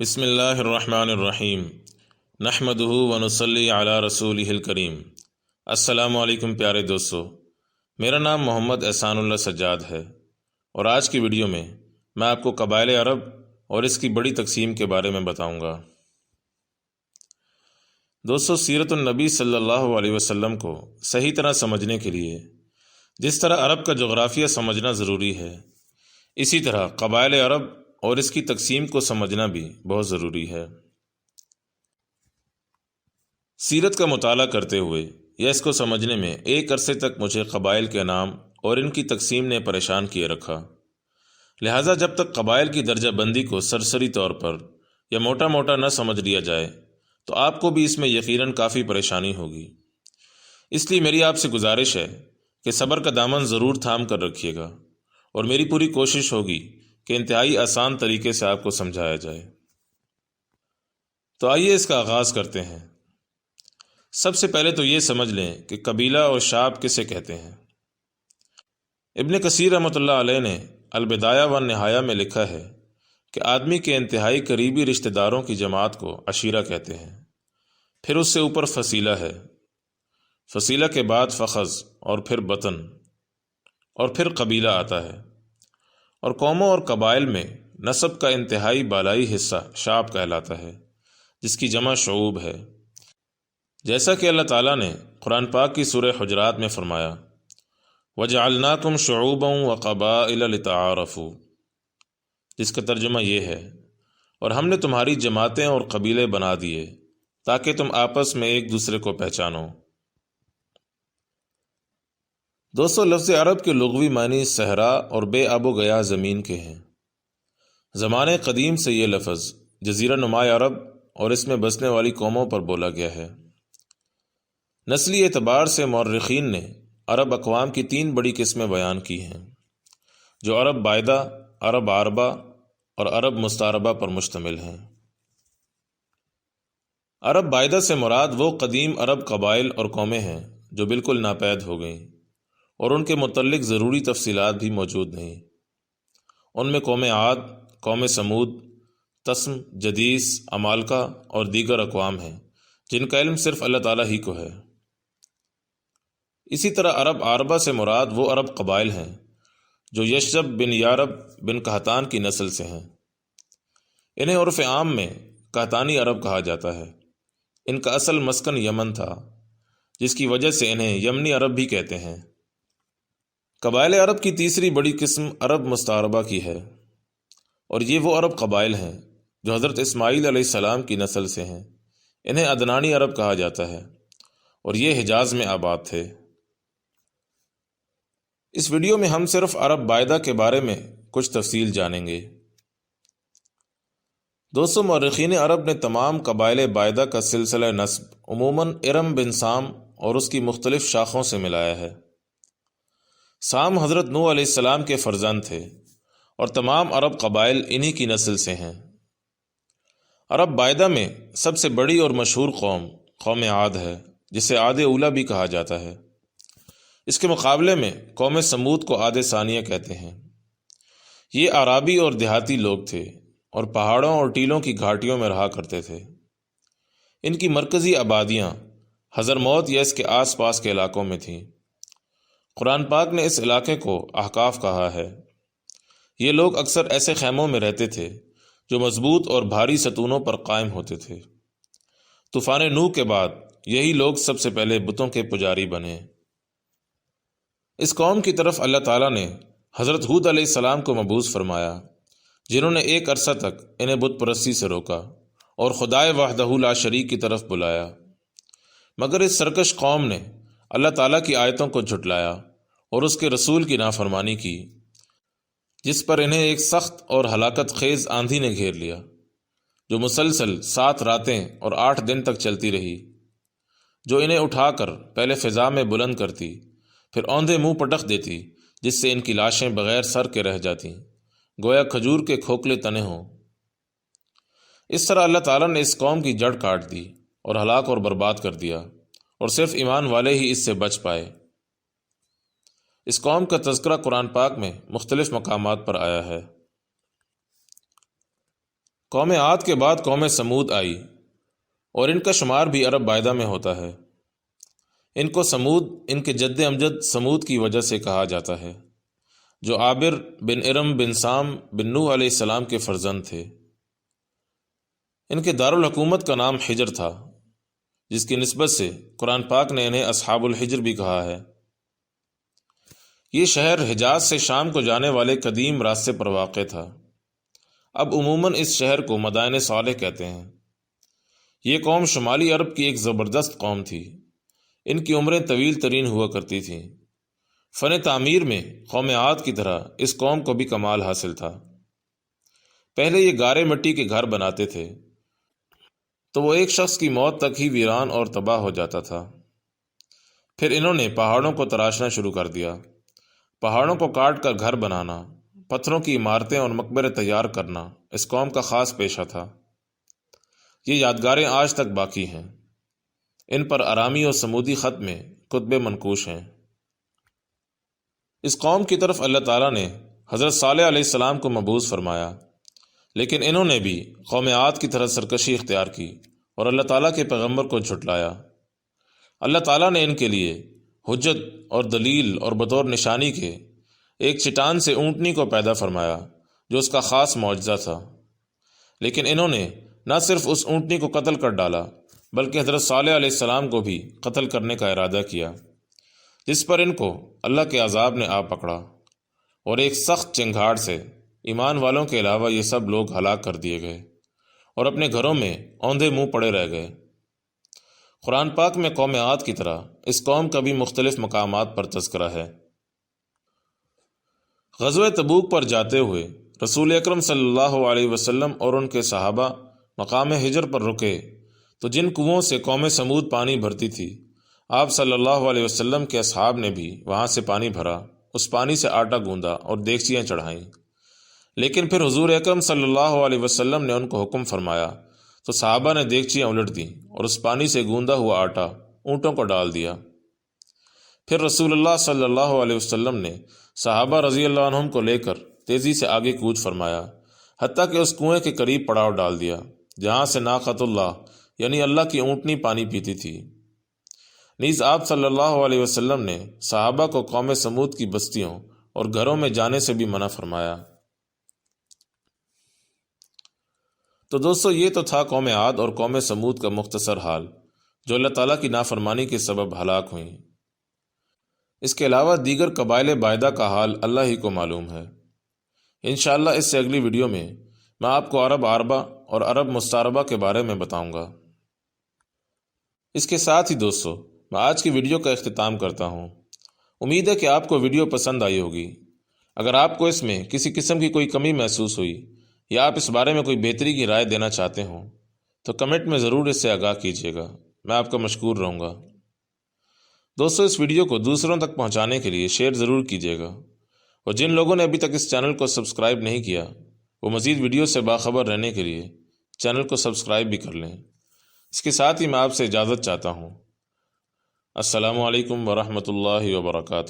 बसमीम् नहमदहू वनसली अला रसूल करीम। असलकम प्यारे दोस्तों। मेरा नाम मोहम्मद एहसानुल्ला सज्जाद है। और आज की वीडियो में मैं आपको कबाइल अरब और इसकी बड़ी तकसीम के बारे में बताऊँगा। दोस्तों सीरतुलनबी सल्लल्लाहु अलैहि वसल्लम को सही तरह समझने के लिए जिस तरह अरब का जोग्राफिया समझना ज़रूरी है, इसी तरह कबाइल अरब और इसकी तकसीम को समझना भी बहुत ज़रूरी है। सीरत का मुताला करते हुए या इसको समझने में एक अरसे तक मुझे कबाइल के नाम और इनकी तकसीम ने परेशान किए रखा। लिहाजा जब तक कबाइल की दर्जा बंदी को सरसरी तौर पर या मोटा मोटा न समझ लिया जाए तो आपको भी इसमें यकीनन काफ़ी परेशानी होगी। इसलिए मेरी आपसे गुजारिश है कि सब्र का दामन ज़रूर थाम कर रखिएगा और मेरी पूरी कोशिश होगी कि इंतहाई आसान तरीके से आपको समझाया जाए। तो आइए इसका आगाज़ करते हैं। सबसे पहले तो ये समझ लें कि कबीला और शाब किसे कहते हैं। इब्न कसीर रहमत ने अलबिदाया व नहाया में लिखा है कि आदमी के इंतहाई करीबी रिश्तेदारों की जमात को अशीरा कहते हैं। फिर उससे ऊपर फसीला है। फसीला के बाद फ़खज़ और फिर बतन और फिर कबीला आता है। और कौमों और कबाइल में नसब का इंतहाई बालाई हिस्सा शाप कहलाता है, जिसकी जमा शूब है। जैसा कि अल्लाह ताला ने कुरान पाक की सुर हजरात में फरमाया वजालना तुम शूबों व कबाइलतारफ़ू जिसका तर्जुमा ये है, और हमने तुम्हारी जमातें और कबीले बना दिए, ताकि तुम आपस में एक दूसरे को पहचानो। दोस्तों, लफ्ज़ अरब के लगवी मानी सहरा और बे आबो गया ज़मीन के हैं। ज़माने कदीम से ये लफ्ज़, जजीरा नुमा अरब और इसमें बसने वाली कौमों पर बोला गया है। नस्ली एतबार से मौरखीन ने अरब अकवाम की तीन बड़ी किस्में बयान की हैं, जो अरब बायदा, अरब आरबा और अरब मुस्तारबा पर मुश्तमिल हैं। अरब बायदा से मुराद वो कदीम अरब कबाइल और कौमें हैं, जो बिल्कुल नापैद हो गईं। और उनके मतलब ज़रूरी तफसीलात भी मौजूद नहीं। उनमें कौम आद, कौम समूद, तस्म, जदीस, अमालका और दीगर अकवाम हैं, जिनका इल्म सिर्फ़ अल्लाह ताला ही को है। इसी तरह अरब आरबा से मुराद वो अरब कबाइल हैं, जो यशब बिन यारब बिन कहतान की नस्ल से हैं। इन्हें उर्फ़ आम में कहतानी अरब कहा जाता है। इनका असल मस्कन यमन था, जिसकी वजह से इन्हें यमनी अरब भी कहते हैं। कबाइल अरब की तीसरी बड़ी किस्म अरब मुस्तारबा की है, और ये वो अरब कबाइल हैं जो हज़रत इसमाईल सलाम की नस्ल से हैं। इन्हें अदनानी अरब कहा जाता है, और ये हिजाज में आबाद थे। इस वीडियो में हम सिर्फ़ अरब बायदा के बारे में कुछ तफसील जानेंगे। दोस्तों मरखीन अरब ने तमाम कबाइल बायदा का सिलसिला नस्ब उमूमन इरम बिन साम और उसकी मुख्तलिफ़ शाखों से मिलाया है। साम हज़रत नू आसमाम के फ़र्जंद थे और तमाम अरब कबाइल इन्हीं की नस्ल से हैं। अरब बायदा में सबसे बड़ी और मशहूर कौम कौम आद है, जिसे आद उला भी कहा जाता है। इसके मुकाबले में कौम समूद को आद सानिया कहते हैं। ये आरबी और देहाती लोग थे और पहाड़ों और टीलों की घाटियों में रहा करते थे। इनकी मरकज़ी आबादियाँ हज़र मौत या इसके आस पास के इलाकों में थीं। कुरान पाक ने इस इलाके को अहकाफ कहा है। ये लोग अक्सर ऐसे खैमों में रहते थे, जो मज़बूत और भारी सतूनों पर कायम होते थे। तूफ़ान नू के बाद यही लोग सबसे पहले बुतों के पुजारी बने। इस कौम की तरफ़ अल्लाह ताला ने हज़रत हूद सलाम को मबूस फरमाया, जिन्होंने एक अरसा तक इन्हें बुत परस्ती से रोका और खुदाए वाहदहुल्ला शरीक की तरफ़ बुलाया। मगर इस सरकश कौम ने अल्लाह ताला की आयतों को झुटलाया। और उसके रसूल की नाफरमानी की, जिस पर इन्हें एक सख्त और हलाकत खेज आंधी ने घेर लिया, जो मुसलसल सात रातें और आठ दिन तक चलती रही, जो इन्हें उठाकर पहले फ़िज़ा में बुलंद करती, फिर औंधे मुँह पटक देती, जिससे इनकी लाशें बगैर सर के रह जाती, गोया खजूर के खोखले तने हों। इस तरह अल्लाह ताला ने इस कौम की जड़ काट दी और हलाक और बर्बाद कर दिया, और सिर्फ़ ईमान वाले ही इससे बच पाए। इस कौम का तस्करा कुरान पाक में मुख्तलिफ़ मकाम पर आया है। कौम आद के बाद कौम समूद आई और इनका शुमार भी अरब बायदा में होता है। इनको समूद, इनके जद्द अमजद समूद की वजह से कहा जाता है, जो आबिर बिन इरम बिन साम बिन नूह अलैहिस्सलाम के फर्जंद थे। इनके दारुल हुकूमत का नाम हिजर था, जिसकी नस्बत से कुरान पाक ने इन्हें असहाबुल हिजर भी कहा है। ये शहर हिजाज से शाम को जाने वाले कदीम रास्ते पर वाक़ था। अब उमूमन इस शहर को मदान साल कहते हैं। ये कौम शुमाली अरब की एक ज़बरदस्त कौम थी। इनकी उम्रें तवील तरीन हुआ करती थीं। फ़न तामीर में कौम आद की तरह इस कौम को भी कमाल हासिल था। पहले ये गारे मिट्टी के घर बनाते थे तो वो एक शख्स की मौत तक ही वीरान और तबाह हो जाता था। फिर इन्होंने पहाड़ों को तराशना शुरू कर दिया। पहाड़ों को काट कर घर बनाना, पत्थरों की इमारतें और मकबरे तैयार करना इस कौम का ख़ास पेशा था। ये यादगारें आज तक बाकी हैं। इन पर आरामी और समूदी ख़त में कुतब मनकूश हैं। इस कौम की तरफ़ अल्लाह ताला ने हज़रत साल सलाम को मबूस फरमाया, लेकिन इन्होंने भी कौम आद की तरह सरकशी इख्तियार की और अल्लाह ताला के पैगंबर को झुटलाया। अल्लाह ताला ने इनके लिए हजत और दलील और बतौर निशानी के एक चटान से ऊँटनी को पैदा फरमाया, जो उसका ख़ास मुआजा था। लेकिन इन्होंने न सिर्फ़ उस ऊँटनी को कत्ल कर डाला, बल्कि हज़रत साल को भी कत्ल करने का इरादा किया, जिस पर इनको अल्लाह के अजाब ने आ पकड़ा और एक सख्त चिंगाड़ से ईमान वालों के अलावा ये सब लोग हलाक कर दिए गए और अपने घरों में औंधे मुँह पड़े रह गए। कुरान पाक में कौम आद की तरह इस कौम का भी मुख्तलिफ़ मकाम पर तस्करा है। गजब तबूक पर जाते हुए रसूल अक्रम वसल्लम और उनके सहाबा मकाम हिजर पर रुके तो जिन कुओं से कौम समूद पानी भरती थी, आप सल्लल्लाहु अलैहि के असहाब ने भी वहाँ से पानी भरा, उस पानी से आटा गूंदा और देगचियाँ चढ़ाईं। लेकिन फिर हजूर अक्रम सल्लल्लाहु अलैहि ने उनको हुक्म फरमाया तो साहबा ने देगचियाँ उलट दी और उस पानी से गूंदा हुआ आटा ऊँटों को डाल दिया। फिर रसूलुल्लाह सल्लल्लाहु अलैहि वसल्लम ने साहबा रज़ी अल्लाह को लेकर तेज़ी से आगे कूद फरमाया हती कि उस कुएँ के करीब पड़ाव डाल दिया, जहाँ से नाकतुल्ला यानी अल्लाह की ऊँटनी पानी पीती थी। नीज़ आप सल्लल्लाहु अलैहि ने साहबा को कौम समूद की बस्तियों और घरों में जाने से भी मना फरमाया। तो दोस्तों, ये तो था कौम आद और कौम समूद का मुख्तसर हाल, जो अल्लाह ताला की नाफरमानी के सबब हलाक हुई। इसके अलावा दीगर कबाइल बायदा का हाल अल्लाह ही को मालूम है। इन इससे अगली वीडियो में मैं आपको अरब आरबा और अरब मुस्तारबा के बारे में बताऊँगा। इसके साथ ही दोस्तों, मैं आज की वीडियो का अख्ताम करता हूँ। उम्मीद है कि आपको वीडियो पसंद आई होगी। अगर आपको इसमें किसी किस्म की कोई कमी महसूस हुई या आप इस बारे में कोई बेहतरी की राय देना चाहते हों तो कमेंट में ज़रूर इससे आगाह कीजिएगा। मैं आपका मशहूर रहूँगा। दोस्तों, इस वीडियो को दूसरों तक पहुँचाने के लिए शेयर ज़रूर कीजिएगा। और जिन लोगों ने अभी तक इस चैनल को सब्सक्राइब नहीं किया, वो मज़ीद वीडियो से बाखबर रहने के लिए चैनल को सब्सक्राइब भी कर लें। इसके साथ ही मैं आपसे इजाज़त चाहता हूँ। असलकम वरहमल वर्का